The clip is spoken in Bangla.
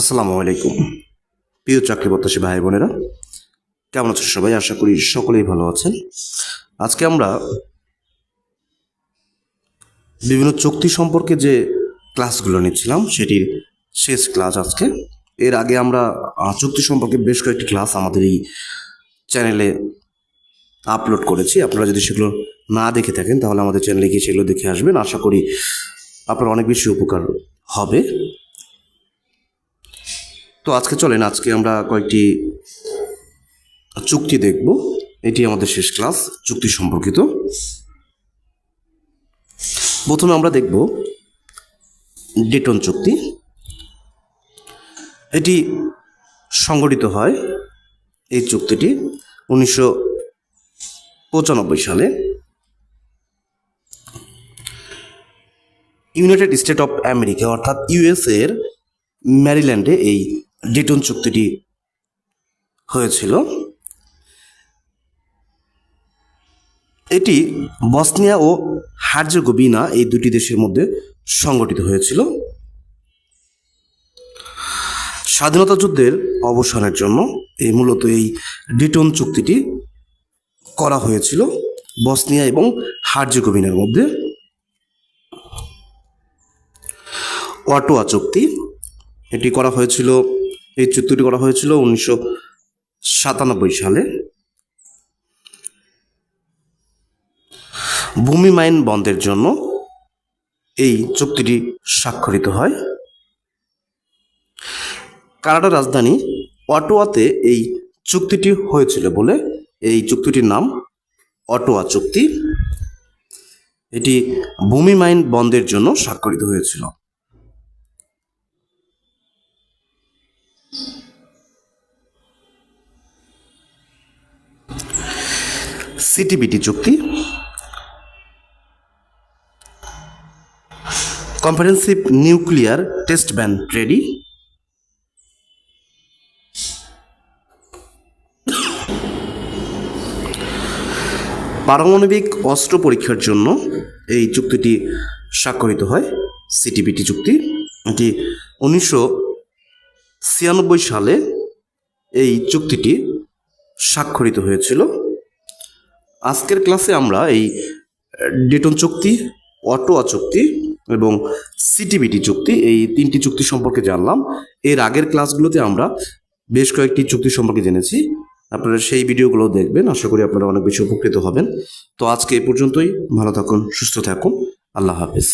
আসসালামু আলাইকুম। প্রিয় চাকরি প্রত্যাশী ভাই বোনেরা, কেমন আছেন সবাই? আশা করি সকলেই ভালো আছেন। আজকে আমরা বিভিন্ন চুক্তি সম্পর্কে যে ক্লাসগুলো নিচ্ছিলাম, সেটির শেষ ক্লাস আজকে। এর আগে আমরা চুক্তি সম্পর্কে বেশ কয়েকটি ক্লাস আমাদের এই চ্যানেলে আপলোড করেছি। আপনারা যদি সেগুলো না দেখে থাকেন, তাহলে আমাদের চ্যানেলে গিয়ে সেগুলো দেখে আসবেন। আশা করি আপনার অনেক বেশি উপকার হবে। তো আজকে চলেন, আজকে আমরা কয়েকটি চুক্তি দেখব। এটি আমাদের শেষ ক্লাস, চুক্তি সম্পর্কিত। প্রথমে আমরা দেখব ডেটন চুক্তি। এটি সংগঠিত হয় এই চুক্তিটি উনিশশো পঁচানব্বই সালে। ইউনাইটেড স্টেট অফ আমেরিকা, অর্থাৎ ইউএসএ এর ম্যারিল্যান্ডে এই ডেটন চুক্তিটি হয়েছিল। এটি বসনিয়া ও হার্জেগোভিনা এই দুটি দেশের মধ্যে সংগঠিত হয়েছিল। স্বাধীনতা যুদ্ধের অবসানের জন্য এই মূলত এই ডেটন চুক্তিটি করা হয়েছিল বসনিয়া এবং হার্জেগোভিনার মধ্যে। ওয়াটোয়া চুক্তি, এটি করা হয়েছিল এই চুক্তিটি করা হয়েছিল উনিশশো সাতানব্বই সালে। ভূমি মাইন বন্ধের জন্য এই চুক্তিটি স্বাক্ষরিত হয়। কানাডার রাজধানী অটোয়াতে এই চুক্তিটি হয়েছিল বলে এই চুক্তিটির নাম অটোয়া চুক্তি। এটি ভূমি মাইন বন্ধের জন্য স্বাক্ষরিত হয়েছিল। সিটিবিটি চুক্তি comprehensive nuclear test ban treaty পারমাণবিক অস্ত্র পরীক্ষার জন্য এই চুক্তিটি স্বাক্ষরিত হয়, সিটিবিটি চুক্তি। এটি উনিশশো ছিয়ানব্বই সালে এই চুক্তিটি স্বাক্ষরিত হয়েছিল। আজকের ক্লাসে আমরা এই ডেটন চুক্তি, অটোয়া চুক্তি এবং সিটিবিটি চুক্তি, এই তিনটি চুক্তি সম্পর্কে জানলাম। এর আগের ক্লাসগুলোতে আমরা বেশ কয়েকটি চুক্তি সম্পর্কে জেনেছি। আপনারা সেই ভিডিওগুলো দেখবেন, আশা করি আপনারা অনেক বেশি উপকৃত হবেন। তো আজকে এ পর্যন্তই, ভালো থাকুন, সুস্থ থাকুন, আল্লাহ হাফেজ।